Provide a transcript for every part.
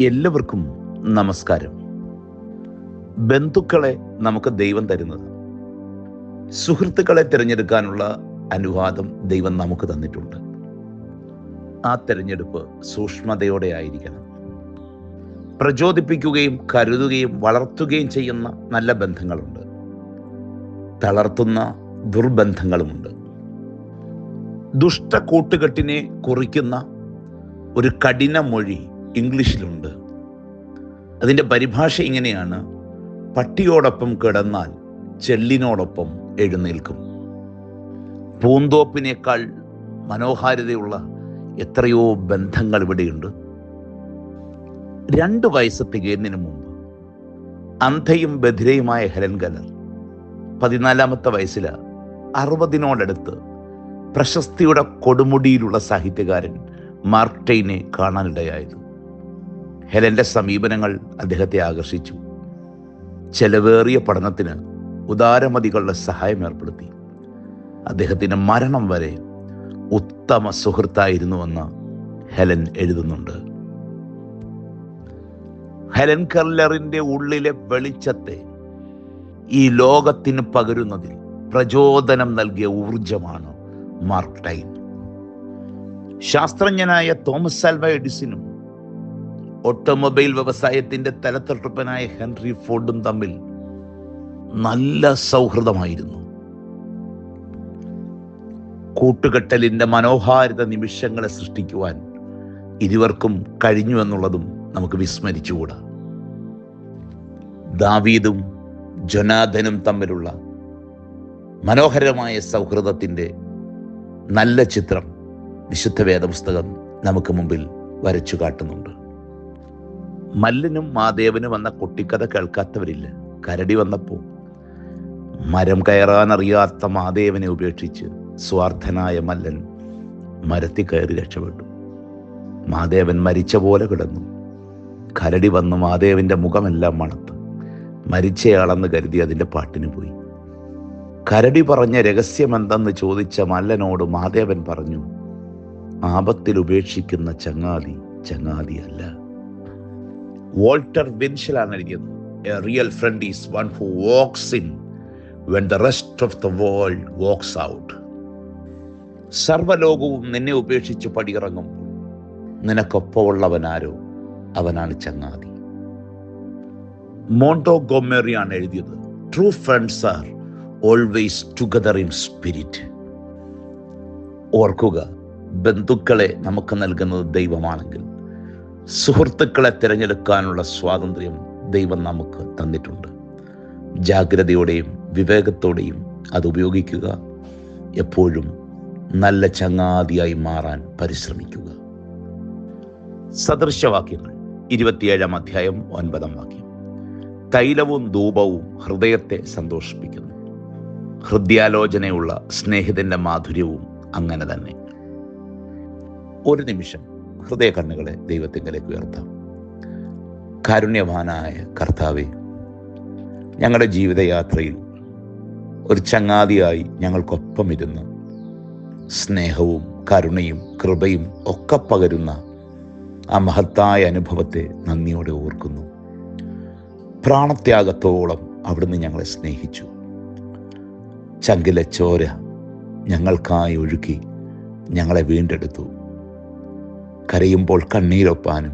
എല്ലാവർക്കും നമസ്കാരം. ബന്ധുക്കളെ നമുക്ക് ദൈവം തരുന്നത്. സുഹൃത്തുക്കളെ തിരഞ്ഞെടുക്കാനുള്ള അനുവാദം ദൈവം നമുക്ക് തന്നിട്ടുണ്ട്. ആ തിരഞ്ഞെടുപ്പ് സൂക്ഷ്മതയോടെ ആയിരിക്കണം. പ്രചോദിപ്പിക്കുകയും കരുതുകയും വളർത്തുകയും ചെയ്യുന്ന നല്ല ബന്ധങ്ങളുണ്ട്. തളർത്തുന്ന ദുർബന്ധങ്ങളുമുണ്ട്. ദുഷ്ട കൂട്ടുകെട്ടിനെ കുറിക്കുന്ന ഒരു കഠിന മൊഴി ഇംഗ്ലീഷിലുണ്ട്. അതിന്റെ പരിഭാഷ ഇങ്ങനെയാണ്. പട്ടിയോടൊപ്പം കിടന്നാൽ ചെള്ളിനോടൊപ്പം എഴുന്നേൽക്കും. പൂന്തോപ്പിനേക്കാൾ മനോഹാരിതയുള്ള എത്രയോ ബന്ധങ്ങൾ ഇവിടെയുണ്ട്. രണ്ട് വയസ്സ് തികയുന്നതിന് മുമ്പ് അന്ധയും ബധിരയുമായ ഹെലൻ ഗലർ പതിനാലാമത്തെ വയസ്സിൽ അറുപതിനോടടുത്ത് പ്രശസ്തിയുടെ കൊടുമുടിയിലുള്ള സാഹിത്യകാരൻ മാർക്ടൈനെ കാണാനിടയായത്. ഹെലന്റെ സമീപനങ്ങൾ അദ്ദേഹത്തെ ആകർഷിച്ചു. ചെലവേറിയ പഠനത്തിന് ഉദാരമതികളുടെ സഹായം ഏർപ്പെടുത്തി. അദ്ദേഹത്തിന്റെ മരണം വരെ ഉത്തമ സുഹൃത്തായിരുന്നുവെന്ന് ഹെലൻ എഴുതുന്നുണ്ട്. ഹെലൻ കർലറിന്റെ ഉള്ളിലെ വെളിച്ചത്തെ ഈ ലോകത്തിന് പകരുന്നതിൽ പ്രചോദനം നൽകിയ ഊർജമാണ് മാർക്ക് ടൈൻ. ശാസ്ത്രജ്ഞനായ തോമസ് ആൽവ എഡിസിനും ഓട്ടോമൊബൈൽ വ്യവസായത്തിന്റെ തലത്തൊട്ടപ്പനായ ഹെൻറി ഫോർഡും തമ്മിൽ നല്ല സൗഹൃദമായിരുന്നു. കൂട്ടുകെട്ടലിന്റെ മനോഹാരിത നിമിഷങ്ങളെ സൃഷ്ടിക്കുവാൻ ഇരുവർക്കും കഴിഞ്ഞു എന്നുള്ളതും നമുക്ക് വിസ്മരിച്ചുകൂടാ. ദാവീദും ജനാഥനും തമ്മിലുള്ള മനോഹരമായ സൗഹൃദത്തിന്റെ നല്ല ചിത്രം വിശുദ്ധ വേദപുസ്തകം നമുക്ക് മുമ്പിൽ വരച്ചു കാട്ടുന്നുണ്ട്. മല്ലനും മാദേവനും എന്ന കുട്ടിക്കഥ കേൾക്കാത്തവരില്ല. കരടി വന്നപ്പോൾ മരം കയറാൻ അറിയാത്ത മാദേവനെ ഉപേക്ഷിച്ച് സ്വാർത്ഥനായ മല്ലൻ മരത്തിൽ കയറി രക്ഷപ്പെട്ടു. മാദേവൻ മരിച്ച പോലെ കിടന്നു. കരടി വന്ന് മാദേവന്റെ മുഖമെല്ലാം മണത്ത് മരിച്ചയാളെന്ന് കരുതി അതിന്റെ പാട്ടിന് പോയി. കരടി പറഞ്ഞ രഹസ്യം എന്തെന്ന് ചോദിച്ച മല്ലനോട് മാദേവൻ പറഞ്ഞു ആപത്തിൽ ഉപേക്ഷിക്കുന്ന ചങ്ങാതി ചങ്ങാതിയല്ല. വോൾട്ടർ വിൻഷലാണ് എഴുതിയത് a real friend is one who walks in when the rest of the world walks out സർവലോകവും നിന്നെ ഉപേക്ഷിച്ച് പടിയിറങ്ങുമ്പോൾ നിനക്കൊപ്പമുള്ളവനാരോ? അവനാണ് ചങ്ങാതി. മോണ്ടോ ഗൊമേറിയാണ് എഴുതിയത്. True friends are always together in spirit ഓർക്കുക ബന്ധുക്കളെ നമുക്ക് നൽകുന്നത് ദൈവമാണെങ്കിൽ സുഹൃത്തുക്കളെ തിരഞ്ഞെടുക്കാനുള്ള സ്വാതന്ത്ര്യം ദൈവം നമുക്ക് തന്നിട്ടുണ്ട്. ജാഗ്രതയോടെയും വിവേകത്തോടെയും അത് ഉപയോഗിക്കുക. എപ്പോഴും നല്ല ചങ്ങാതിയായി മാറാൻ പരിശ്രമിക്കുക. സദൃശവാക്യങ്ങൾ ഇരുപത്തിയേഴാം അധ്യായം ഒൻപതാം വാക്യം. തൈലവും ധൂപവും ഹൃദയത്തെ സന്തോഷിപ്പിക്കുന്നു. ഹൃദയാലോചനയുള്ള സ്നേഹിതന്റെ മാധുര്യവും അങ്ങനെ തന്നെ. ഒരു നിമിഷം ഹൃദയ കണ്ണുകളെ ദൈവത്തിങ്കലേക്ക് ഉയർത്താം. കാരുണ്യവാനായ കർത്താവെ ഞങ്ങളുടെ ജീവിതയാത്രയിൽ ഒരു ചങ്ങാതിയായി ഞങ്ങൾക്കൊപ്പം ഇരുന്ന് സ്നേഹവും കരുണയും കൃപയും ഒക്കെ പകരുന്ന ആ മഹത്തായ അനുഭവത്തെ നന്ദിയോടെ ഓർക്കുന്നു. പ്രാണത്യാഗത്തോളം അവിടുന്ന് ഞങ്ങളെ സ്നേഹിച്ചു. ചങ്കിലെ ചോര ഞങ്ങൾക്കായി ഒഴുക്കി ഞങ്ങളെ വീണ്ടെടുത്തു. കരയുമ്പോൾ കണ്ണീരൊപ്പാനും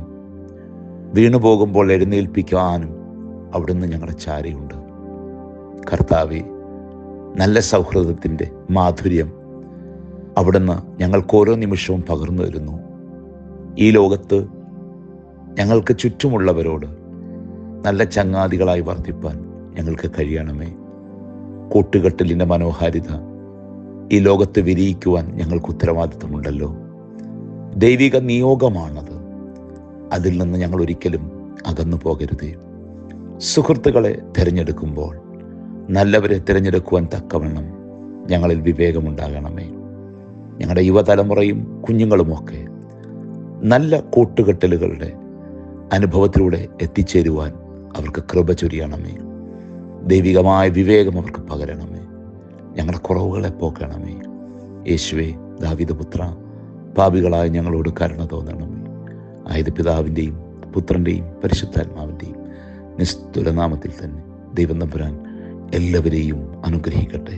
വീണു പോകുമ്പോൾ എഴുന്നേൽപ്പിക്കുവാനും അവിടുന്ന് ഞങ്ങളുടെ ചാരയുണ്ട്. കർത്താവെ നല്ല സൗഹൃദത്തിന്റെ മാധുര്യം അവിടുന്ന് ഞങ്ങൾക്ക് ഓരോ നിമിഷവും പകർന്നു തരുന്നു. ഈ ലോകത്ത് ഞങ്ങൾക്ക് ചുറ്റുമുള്ളവരോട് നല്ല ചങ്ങാതികളായി വർദ്ധിപ്പാൻ ഞങ്ങൾക്ക് കഴിയണമേ. കൂട്ടുകെട്ടലിന്റെ മനോഹാരിത ഈ ലോകത്ത് വിരിയിക്കുവാൻ ഞങ്ങൾക്ക് ഉത്തരവാദിത്തമുണ്ടല്ലോ. ദൈവിക നിയോഗമാണത്. അതിൽ നിന്ന് ഞങ്ങൾ ഒരിക്കലും അകന്നു പോകരുതേ. സുഹൃത്തുക്കളെ തിരഞ്ഞെടുക്കുമ്പോൾ നല്ലവരെ തിരഞ്ഞെടുക്കുവാൻ തക്കവണ്ണം ഞങ്ങളിൽ വിവേകമുണ്ടാകണമേ. ഞങ്ങളുടെ യുവതലമുറയും കുഞ്ഞുങ്ങളുമൊക്കെ നല്ല കൂട്ടുകെട്ടലുകളുടെ അനുഭവത്തിലൂടെ എത്തിച്ചേരുവാൻ അവർക്ക് കൃപ ചൊരിയണമേ. ദൈവികമായ വിവേകം അവർക്ക് പകരണമേ. ഞങ്ങളുടെ കുറവുകളെ പോക്കണമേ. യേശുവേ ദാവിദപുത്ര പാപികളായ ഞങ്ങളോട് കരുണ തോന്നണം ആയത് പിതാവിന്റെയും പുത്രന്റെയും പരിശുദ്ധാത്മാവിന്റെയും നിസ്തുലനാമത്തിൽ തന്നെ ദൈവം നമ്പുരാൻ എല്ലാവരെയും അനുഗ്രഹിക്കട്ടെ.